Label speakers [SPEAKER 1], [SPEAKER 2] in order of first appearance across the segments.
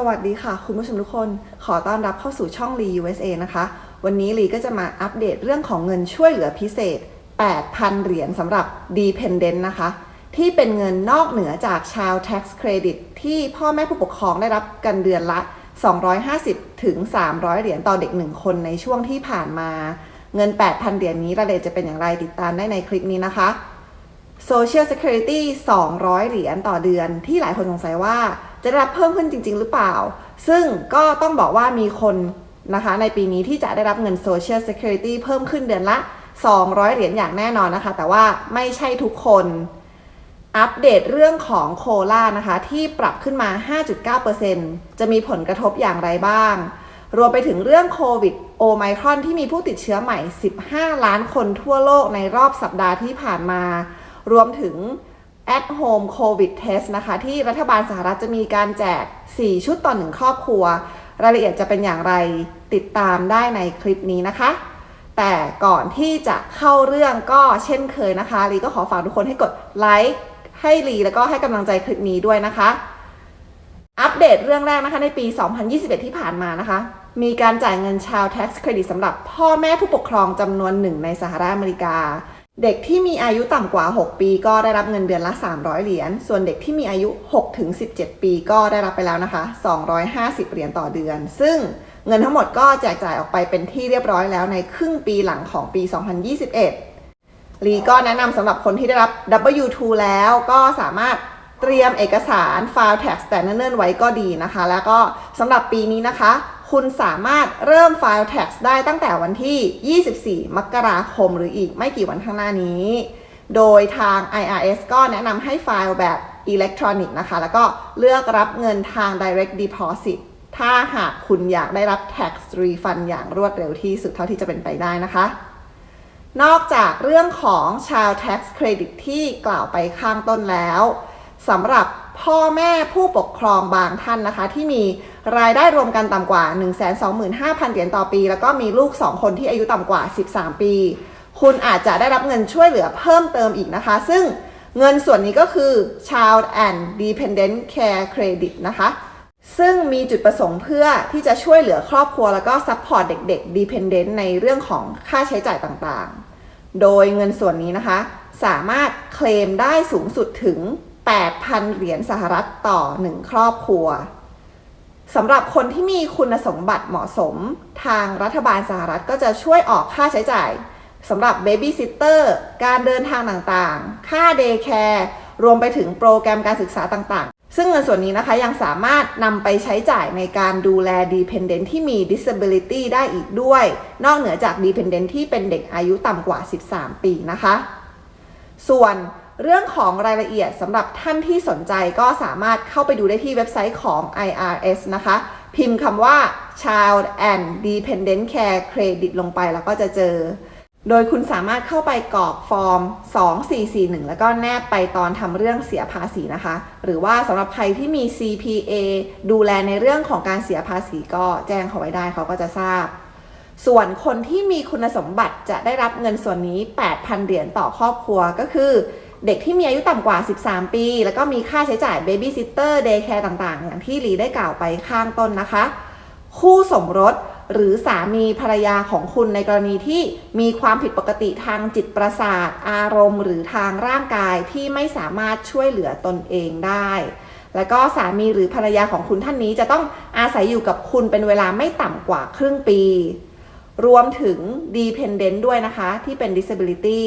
[SPEAKER 1] สวัสดีค่ะ คุณผู้ชมทุกคนขอต้อนรับเข้าสู่ช่อง Lee USA นะคะ วันนี้ลีก็จะมาอัปเดตเรื่องของเงินช่วยเหลือพิเศษ 8,000 เหรียญสำหรับ Dependent นะคะ ที่เป็นเงินนอกเหนือจาก Child Tax Credit ที่พ่อแม่ผู้ปกครองได้รับกันเดือนละ 250 ถึง 300 เหรียญต่อเด็ก 1 คนในช่วงที่ผ่านมา เงิน 8,000 เหรียญนี้รายละเอียดจะเป็นอย่างไรติดตามได้ในคลิปนี้นะคะ Social Security 200 เหรียญต่อเดือน ที่หลายคนสงสัยว่า จะได้รับเพิ่มขึ้นจริง ๆ หรือเปล่า ซึ่งก็ต้องบอกว่ามีคนนะคะในปีนี้ที่จะได้รับเงิน Social Security เพิ่มขึ้นเดือนละ 200 เหรียญอย่างแน่นอนนะคะ แต่ว่าไม่ใช่ทุกคนอัปเดตเรื่องของโคลานะคะ ที่ปรับขึ้นมา 5.9%จะมีผลกระทบอย่างไรบ้าง รวมไปถึงเรื่องโควิดโอไมครอนที่มีผู้ติดเชื้อใหม่ 15 ล้านคนทั่วโลกในรอบสัปดาห์ที่ผ่านมา รวมถึง at home covid test นะคะ ที่รัฐบาลสหรัฐจะมีการแจก 4 ชุดต่อหนึ่งครอบครัว รายละเอียดจะเป็นอย่างไรติดตามได้ในคลิปนี้นะคะ แต่ก่อนที่จะเข้าเรื่องก็เช่นเคยนะคะลีก็ขอฝากทุกคนให้กดไลค์ให้ลีแล้วก็ให้กำลังใจคลิปนี้ด้วยนะคะ อัปเดตเรื่องแรกนะคะในปี 2021 ที่ผ่านมานะคะ มีการจ่ายเงินชาว tax credit สำหรับพ่อแม่ผู้ปกครองจำนวนหนึ่งในสหรัฐอเมริกา เด็กที่มีอายุต่ำกว่า 6 ปีก็ได้รับเงินเดือนละ 300 เหรียญ ส่วนเด็กที่มีอายุ6ถึง17 ปีก็ได้รับไปแล้วนะคะ 250 เหรียญต่อเดือน ซึ่งเงินทั้งหมดก็แจกจ่ายออกไปเป็นที่เรียบร้อยแล้วในครึ่งปีหลังของปี 2021 ลีก็แนะนำสำหรับคนที่ได้รับ W2 แล้วก็สามารถเตรียมเอกสารไฟล์ tax แต่เนิ่นๆไว้ก็ดีนะคะ แล้วก็สำหรับปีนี้นะคะ คุณสามารถเริ่มไฟล์ tax ได้ตั้งแต่วันที่ 24 มกราคม หรืออีกไม่กี่วันข้างหน้านี้ โดยทาง IRS ก็แนะนำให้ไฟล์แบบอิเล็กทรอนิกส์นะคะ แล้วก็เลือกรับเงินทาง direct deposit ถ้าหากคุณอยากได้รับ tax refund อย่างรวดเร็วที่สุดเท่าที่จะเป็นไปได้นะคะ นอกจากเรื่องของ Child Tax Credit ที่กล่าวไปข้างต้นแล้วสำหรับ พ่อแม่ผู้ปกครองบางท่านนะคะ ที่มีรายได้รวมกันต่ำกว่า 125,000เหรียญต่อปี แล้วก็มีลูก 2 คนที่อายุต่ำกว่า 13 ปี คุณอาจจะได้รับเงินช่วยเหลือเพิ่มเติมอีกนะคะ ซึ่งเงินส่วนนี้ก็คือ Child and Dependent Care Credit นะคะ ซึ่งมีจุดประสงค์เพื่อที่จะช่วยเหลือครอบครัว แล้วก็ซัพพอร์ตเด็กๆ dependent ในเรื่องของค่าใช้จ่ายต่างๆ โดยเงินส่วนนี้นะคะ สามารถเคลมได้สูงสุดถึง 8,000 เหรียญสหรัฐต่อ 1 ครอบครัวสำหรับคนที่มีคุณสมบัติเหมาะสม ทางรัฐบาลสหรัฐก็จะช่วยออกค่าใช้จ่ายสำหรับเบบี้ซิสเตอร์การเดินทางต่างๆ ค่าเดย์แคร์รวมไปถึงโปรแกรมการศึกษาต่างๆ ซึ่งเงินส่วนนี้นะคะยังสามารถนำไปใช้จ่ายในการดูแล dependent ที่มี disability ได้อีกด้วย นอกเหนือจาก dependent ที่เป็นเด็กอายุต่ำกว่า 13 ปีนะคะ ส่วน เรื่องของรายละเอียดสำหรับท่านที่สนใจก็สามารถเข้าไปดูได้ที่เว็บไซต์ของ IRS นะคะ พิมพ์คำว่า Child and Dependent Care Credit ลงไปแล้วก็จะเจอ โดยคุณสามารถเข้าไปกรอกฟอร์ม 2441 แล้วก็แนบไปตอนทำเรื่องเสียภาษีนะคะ หรือว่าสำหรับใครที่มี CPA ดูแลในเรื่องของการเสียภาษีก็แจ้งเขาไว้ได้เขาก็จะทราบส่วนคนที่มีคุณสมบัติจะได้รับเงินส่วนนี้ 8,000 เหรียญต่อครอบครัวก็คือ เด็กที่มีอายุต่ำกว่า 13 ปี แล้วก็มีค่าใช้จ่าย Baby Sitter Day Care ต่างๆ อย่างที่ลีได้กล่าวไปข้างต้นนะคะ คู่สมรสหรือสามีภรรยาของคุณในกรณีที่มีความผิดปกติทางจิตประสาท อารมณ์ หรือทางร่างกายที่ไม่สามารถช่วยเหลือตนเองได้ แล้วก็สามีหรือภรรยาของคุณท่านนี้จะต้องอาศัยอยู่กับคุณเป็นเวลาไม่ต่ำกว่าครึ่งปี รวมถึง dependent ด้วยนะคะที่เป็น disability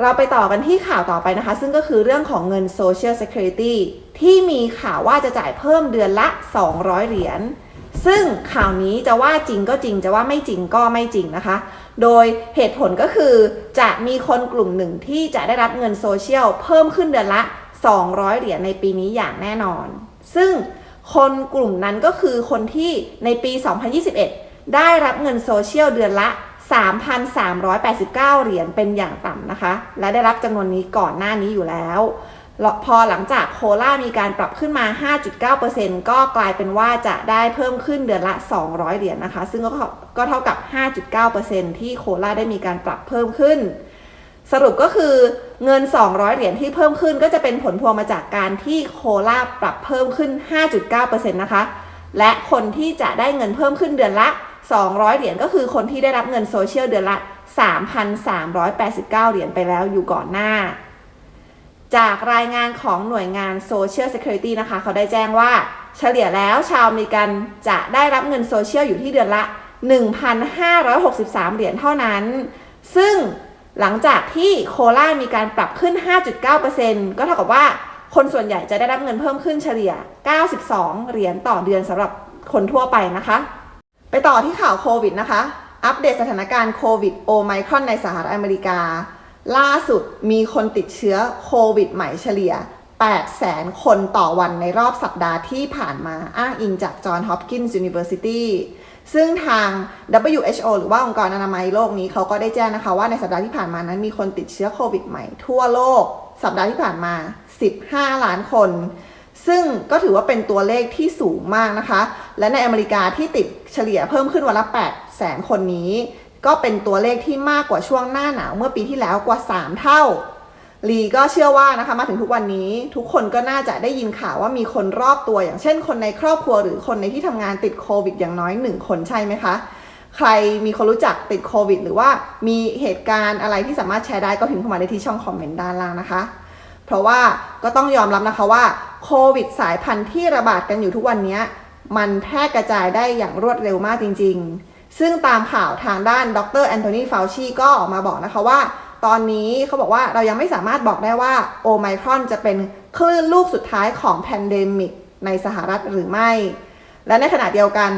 [SPEAKER 1] เราไปต่อกันที่ข่าวต่อไปนะคะ ซึ่งก็คือเรื่องของเงิน Social Security ที่มีข่าวว่าจะจ่ายเพิ่มเดือนละ 200 เหรียญ ซึ่งข่าวนี้จะว่าจริงก็จริงจะว่าไม่จริงก็ไม่จริงนะคะ โดยเหตุผลก็คือจะมีคนกลุ่มหนึ่งที่จะได้รับเงินโซเชียลเพิ่มขึ้นเดือนละ 200 เหรียญในปีนี้อย่างแน่นอน ซึ่งคนกลุ่มนั้นก็คือคนที่ในปี 2021 ได้รับเงินโซเชียลเดือนละ 3,389 เหรียญเป็นอย่างต่ำนะคะ และได้รับจำนวนนี้ก่อนหน้านี้อยู่แล้ว พอหลังจากโคล่ามีการปรับขึ้นมา 5.9%ก็กลายเป็นว่าจะได้เพิ่มขึ้นเดือนละ 200 เหรียญนะคะ ซึ่งก็ก็เท่ากับ 5.9%ที่โคล่าได้มีการปรับเพิ่มขึ้น สรุปก็คือเงิน 200 เหรียญที่เพิ่มขึ้นก็จะเป็นผลพวงมาจากการที่โคลาปรับเพิ่มขึ้น 5.9%นะคะ และคนที่จะได้เงินเพิ่มขึ้นเดือนละ 200 เหรียญก็คือคนที่ได้รับเงินโซเชียลเดือนละ 3,389 เหรียญไปแล้วอยู่ก่อนหน้า จากรายงานของหน่วยงาน Social Security นะคะ เขาได้แจ้งว่าเฉลี่ยแล้วชาวอเมริกันจะได้รับเงินโซเชียลอยู่ที่เดือนละ 1,563 เหรียญเท่านั้น ซึ่งหลังจากที่โคลามีการปรับขึ้น 5.9%ก็เท่ากับว่าคนส่วนใหญ่จะได้รับเงินเพิ่มขึ้นเฉลี่ย 92 เหรียญต่อเดือนสำหรับคนทั่วไปนะคะ ไปต่อที่ข่าวโควิดนะคะ อัปเดตสถานการณ์โควิดโอไมครอนในสหรัฐอเมริกา ล่าสุดมีคนติดเชื้อโควิดใหม่เฉลี่ย800,000คนต่อวันในรอบสัปดาห์ที่ผ่านมาอ้างอิงจากจอห์นฮอปกินส์ University ซึ่งทาง WHO หรือว่าองค์กรอนามัยโลกนี้เขาก็ได้แจ้งนะคะว่าในสัปดาห์ที่ผ่านมานั้นมีคนติดเชื้อโควิดใหม่ทั่วโลก สัปดาห์ที่ผ่านมา 15 ล้านคน ซึ่งก็ถือว่าเป็นตัวเลขที่สูงมากนะคะ และในอเมริกาที่ติดเฉลี่ยเพิ่มขึ้นวันละ8แสนคนนี้ ก็เป็นตัวเลขที่มากกว่าช่วงหน้าหนาวเมื่อปีที่แล้วกว่า 3 เท่าลีก็เชื่อว่านะคะมาถึงทุกวันนี้ทุกคนก็น่าจะได้ยินข่าวว่ามีคนรอบตัวอย่างเช่น คนในครอบครัวหรือคนในที่ทำงานติดโควิดอย่างน้อยหนึ่งคนใช่ไหมคะ ใครมีคนรู้จักติดโควิด หรือว่ามีเหตุการณ์อะไรที่สามารถแชร์ได้ก็พิมพ์เข้ามาได้ที่ช่องคอมเมนต์ด้านล่างนะคะ เพราะว่าก็ต้องยอมรับนะคะว่าโควิดสายพันธุ์ที่ระบาดกันอยู่ทุกวันนี้มันแพร่กระจายได้อย่างรวดเร็วมากจริง ๆ ซึ่งตามข่าวทางด้านดรแอนโทนี ฟาวชีก็ออกมาบอกนะคะว่า ตอนนี้เขาบอกว่าเรายังไม่สามารถบอกได้ว่าโอไมครอนจะเป็นคลื่นลูกสุดท้ายของแพนเดมิกในสหรัฐหรือไม่ และในขณะเดียวกัน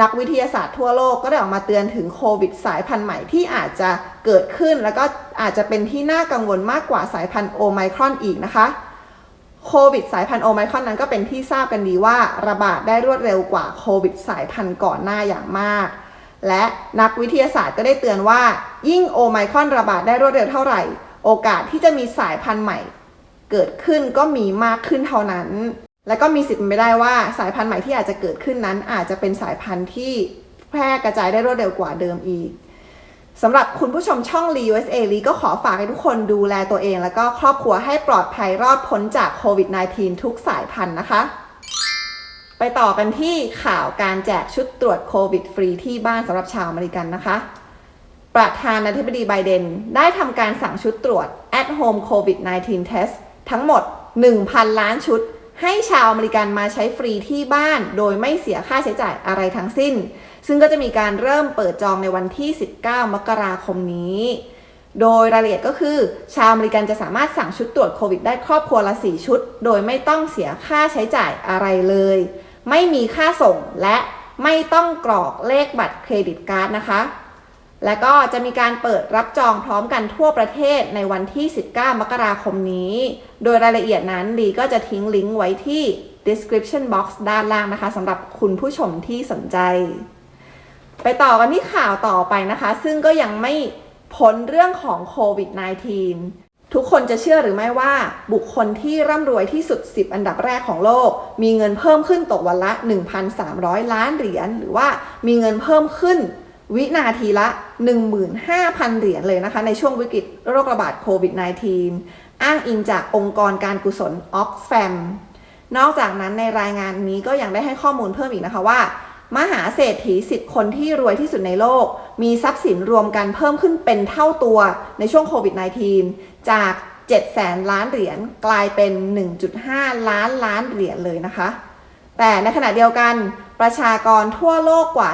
[SPEAKER 1] นักวิทยาศาสตร์ทั่วโลกก็ได้ออกมาเตือนถึงโควิดสายพันธุ์ใหม่ที่อาจจะเกิดขึ้น แล้วก็อาจจะเป็นที่น่ากังวลมากกว่าสายพันธุ์โอไมครอนอีกนะคะโควิดสายพันธุ์โอไมครอนนั้นก็เป็นที่ทราบกันดีว่าระบาดได้รวดเร็วกว่าโควิดสายพันธุ์ก่อนหน้าอย่างมาก และนักวิทยาศาสตร์ก็ได้เตือนว่า ยิ่งโอไมครอนระบาดได้รวดเร็วเท่าไหร่ โอกาสที่จะมีสายพันธุ์ใหม่ เกิดขึ้นก็มีมากขึ้นเท่านั้น และก็มีสิทธิ์เป็นไปได้ว่าสายพันธุ์ใหม่ที่อาจจะเกิดขึ้นนั้น อาจจะเป็นสายพันธุ์ที่แพร่กระจายได้รวดเร็วกว่าเดิมอีกสำหรับคุณผู้ชมช่อง l e USA ลีก็ขอฝากให้ทุกคนดูแลตัวเอง แล้วก็ครอบครัวให้ปลอดภัยรอดพ้นจากโควิด -19 ทุกสายพันธุ์นะคะ ไปต่อกันที่ข่าวการแจกชุดตรวจโควิดฟรีที่บ้านสำหรับชาวอเมริกันนะคะ ประธานาธิบดีไบเดนได้ทำการสั่งชุดตรวจ at home covid 19 test ทั้งหมด 1,000 ล้านชุด ให้ชาวอเมริกันมาใช้ฟรีที่บ้าน โดยไม่เสียค่าใช้จ่ายอะไรทั้งสิ้น ซึ่งก็จะมีการเริ่มเปิดจองในวันที่ 19 มกราคมนี้ โดยรายละเอียดก็คือ ชาวอเมริกันจะสามารถสั่งชุดตรวจโควิดได้ครอบครัวละ 4 ชุด โดยไม่ต้องเสียค่าใช้จ่ายอะไรเลย ไม่มีค่าส่งและไม่ต้องกรอกเลขบัตรเครดิตการ์ดนะคะ และก็จะมีการเปิดรับจองพร้อมกันทั่วประเทศในวันที่ 19 มกราคมนี้ โดยรายละเอียดนั้นลีก็จะทิ้งลิงก์ไว้ที่ description box ด้านล่างนะคะสำหรับคุณผู้ชมที่สนใจ ไปต่อกันที่ข่าวต่อไปนะคะ ซึ่งก็ยังไม่พ้นเรื่องของโควิด -19 ทุกคนจะเชื่อหรือไม่ว่าบุคคลที่ร่ำรวยที่สุด 10 อันดับแรกของโลก มีเงินเพิ่มขึ้นตกวันละ 1,300 ล้านเหรียญหรือว่ามีเงินเพิ่มขึ้น วินาทีละ 15,000 เหรียญเลยนะคะ ในช่วงวิกฤตโรคระบาดโควิด -19 อ้างอิงจากองค์กรการกุศล Oxfam นอกจากนั้นในรายงานนี้ก็ยังได้ให้ข้อมูลเพิ่มอีกนะคะว่า มหาเศรษฐี 10 คนที่รวยที่สุดในโลก มีทรัพย์สินรวมกันเพิ่มขึ้นเป็นเท่าตัวในช่วงโควิด -19 จาก 7 แสนล้านเหรียญกลายเป็น 1.5 ล้านล้านเหรียญเลยนะคะ แต่ในขณะเดียวกัน ประชากรทั่วโลกกว่า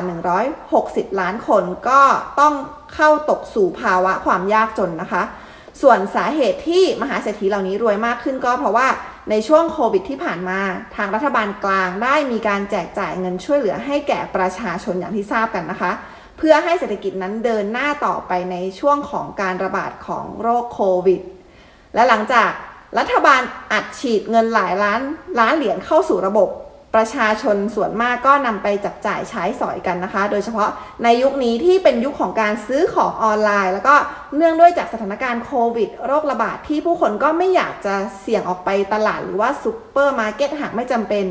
[SPEAKER 1] 160 ล้านคนก็ต้องเข้าตกสู่ภาวะความยากจนนะคะ ส่วนสาเหตุที่มหาเศรษฐีเหล่านี้รวยมากขึ้นก็เพราะว่าในช่วงโควิดที่ผ่านมา ทางรัฐบาลกลางได้มีการแจกจ่ายเงินช่วยเหลือให้แก่ประชาชนอย่างที่ทราบกันนะคะ เพื่อให้เศรษฐกิจนั้นเดินหน้าต่อไปในช่วงของการระบาดของโรคโควิด และหลังจากรัฐบาลอัดฉีดเงินหลายล้านล้านเหรียญเข้าสู่ระบบ ประชาชนส่วนมากก็นำไปจับจ่ายใช้สอยกันนะคะ โดยเฉพาะในยุคนี้ที่เป็นยุคของการซื้อของออนไลน์ แล้วก็เนื่องด้วยจากสถานการณ์โควิด โรคระบาดที่ผู้คนก็ไม่อยากจะเสี่ยงออกไปตลาดหรือว่าซูเปอร์มาร์เก็ตหากไม่จำเป็น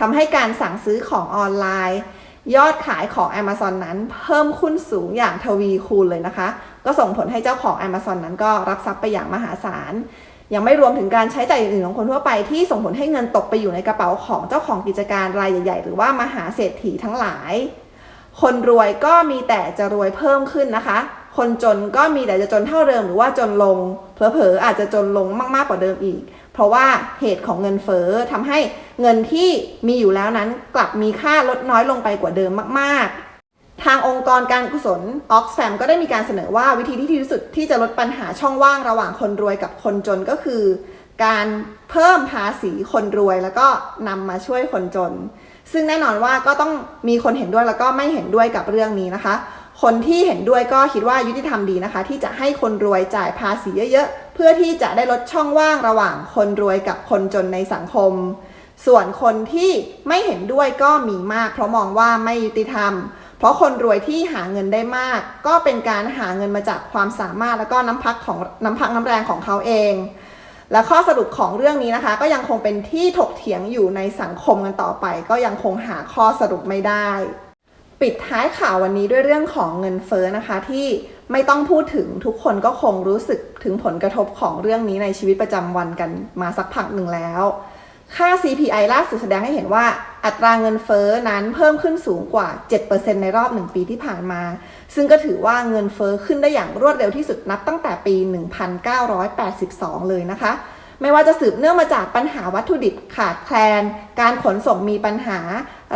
[SPEAKER 1] ทำให้การสั่งซื้อของออนไลน์ ยอดขายของ Amazon นั้นเพิ่มขึ้นสูงอย่างทวีคูณเลยนะคะ ก็ก็ส่งผลให้เจ้าของ Amazon นั้นก็รับทรัพย์ไปอย่างมหาศาล ยังไม่รวมถึงการใช้จ่ายอื่นๆของคนทั่วไปที่ส่งผลให้เงินตกไปอยู่ในกระเป๋าของเจ้าของกิจการรายใหญ่ ๆ หรือว่ามหาเศรษฐีทั้งหลาย คนรวยก็มีแต่จะรวยเพิ่มขึ้นนะคะ คนจนก็มีแต่จะจนเท่าเดิมหรือว่าจนลง เผลอๆอาจจะจนลงมากๆกว่าเดิมอีก เพราะว่าเหตุของเงินเฟ้อทำให้เงินที่มีอยู่แล้วนั้นกลับมีค่าลดน้อยลงไปกว่าเดิมมากๆ ทางองค์กรการกุศล Oxfam ก็ได้มีการเสนอว่าวิธีที่ดีที่สุดที่จะลดปัญหาช่องว่างระหว่างคนรวยกับคนจนก็คือ การเพิ่มภาษีคนรวยแล้วก็นำมาช่วยคนจน ซึ่งแน่นอนว่าก็ต้องมีคนเห็นด้วยแล้วก็ไม่เห็นด้วยกับเรื่องนี้นะคะ คนที่เห็นด้วยก็คิดว่ายุติธรรมดีนะคะ ที่จะให้คนรวยจ่ายภาษีเยอะๆ เพื่อที่จะได้ลดช่องว่างระหว่างคนรวยกับคนจนในสังคม ส่วนคนที่ไม่เห็นด้วยก็มีมาก เพราะมองว่าไม่ยุติธรรม เพราะคนรวยที่หาเงินได้มาก ก็เป็นการหาเงินมาจากความสามารถแล้วก็น้ำพักของน้ำพักน้ำแรงของเขาเอง และข้อสรุปของเรื่องนี้นะคะ ก็ยังคงเป็นที่ถกเถียงอยู่ในสังคมกันต่อไป ก็ยังคงหาข้อสรุปไม่ได้ ปิดท้ายข่าววันนี้ด้วยเรื่องของเงินเฟ้อนะคะที่ไม่ต้องพูดถึงทุกคนก็คงรู้สึกถึงผลกระทบของเรื่องนี้ในชีวิตประจำวันกันมาสักพักหนึ่งแล้ว ค่า CPI ล่าสุดแสดงให้เห็นว่า อัตราเงินเฟ้อนั้นเพิ่มขึ้นสูงกว่า 7%ในรอบ 1 ปีที่ผ่านมา ซึ่งก็ถือว่าเงินเฟ้อขึ้นได้อย่างรวดเร็วที่สุดนับตั้งแต่ปี 1982 เลยนะคะ ไม่ว่าจะสืบเนื่องมาจากปัญหาวัตถุดิบขาดแคลน การขนส่งมีปัญหา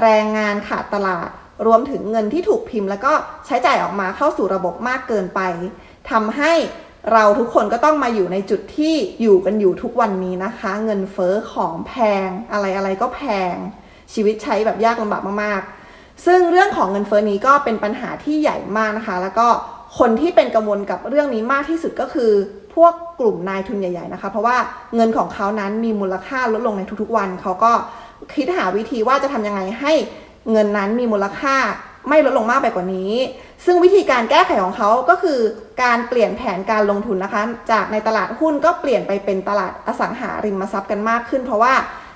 [SPEAKER 1] แรงงานขาดตลาด รวมถึงเงินที่ถูกพิมพ์ แล้วก็ใช้จ่ายออกมาเข้าสู่ระบบมากเกินไปทำให้เราทุกคนก็ต้องมาอยู่ในจุดที่อยู่กันอยู่ทุกวันนี้นะคะ เงินเฟ้อของแพงอะไรอะไรก็แพง ชีวิตใช้แบบยากลำบากมากๆ ซึ่งเรื่องของเงินเฟ้อนี้ก็เป็นปัญหาที่ใหญ่มากนะคะ แล้วก็คนที่เป็นกังวลกับเรื่องนี้มากที่สุดก็คือ พวกกลุ่มนายทุนใหญ่ ๆนะคะ เพราะว่าเงินของเขานั้นมีมูลค่าลดลงในทุกๆวัน เขาก็คิดหาวิธีว่าจะทำยังไงให้เงินนั้นมีมูลค่าไม่ลดลงมากไปกว่านี้ ซึ่งวิธีการแก้ไขของเขาก็คือการเปลี่ยนแผนการลงทุนนะคะ จากในตลาดหุ้นก็เปลี่ยนไปเป็นตลาดอสังหาริมทรัพย์กันมากขึ้น เพราะว่า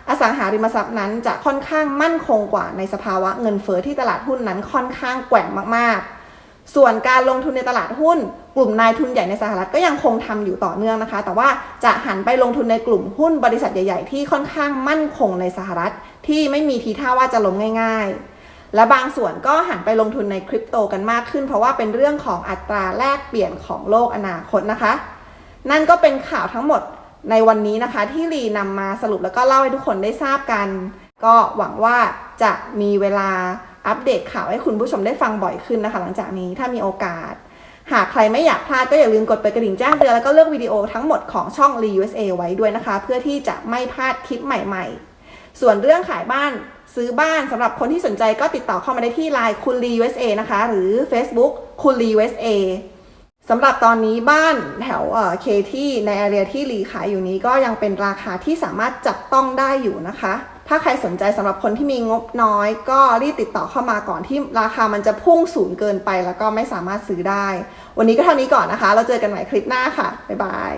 [SPEAKER 1] อสังหาริมทรัพย์นั้นจะค่อนข้างมั่นคงกว่าในสภาวะเงินเฟอ้อที่ตลาดหุ้นนั้นค่อนข้างแกว่งมากๆ ส่วนการลงทุนในตลาดหุ้น กลุ่มนายทุนใหญ่ในสหรัฐก็ยังคงทำอยู่ต่อเนื่องนะคะ แต่ว่าจะหันไปลงทุนในกลุ่มหุ้นบริษัทใหญ่ๆ ที่ค่อนข้างมั่นคงในสหรัฐ ที่ไม่มีทีท่าว่าจะล้มง่าย ๆและบางส่วนก็หันไปลงทุนในคริปโตกันมากขึ้น เพราะว่าเป็นเรื่องของอัตราแลกเปลี่ยนของโลกอนาคตนะคะ นั่นก็เป็นข่าวทั้งหมด ในวันนี้นะคะที่ลีนำมาสรุปแล้วก็เล่าให้ทุกคนได้ทราบกัน ก็หวังว่าจะมีเวลาอัปเดตข่าวให้คุณผู้ชมได้ฟังบ่อยขึ้นนะคะ หลังจากนี้ถ้ามีโอกาส หากใครไม่อยากพลาดก็อย่าลืมกดไปกระดิ่งแจ้งเตือนแล้วก็เลือกวิดีโอทั้งหมดของช่อง Lee USA ไว้ด้วยนะคะ เพื่อที่จะไม่พลาดคลิปใหม่ ๆ ส่วนเรื่องขายบ้านซื้อบ้านสำหรับคนที่สนใจก็ติดต่อเข้ามาได้ที่ Line คุณ Lee USA นะคะ หรือ Facebook คุณ Lee USA สำหรับตอนนี้บ้านแถวเออเคที่ในแอเรียที่รีขายอยู่นี้ก็ยังเป็นราคาที่สามารถจับต้องได้อยู่นะคะ ถ้าใครสนใจสำหรับคนที่มีงบน้อย ก็รีบติดต่อเข้ามาก่อนที่ราคามันจะพุ่งสูงเกินไปแล้วก็ไม่สามารถซื้อได้ วันนี้ก็เท่านี้ก่อนนะคะ เราเจอกันใหม่คลิปหน้าค่ะ บ๊ายบาย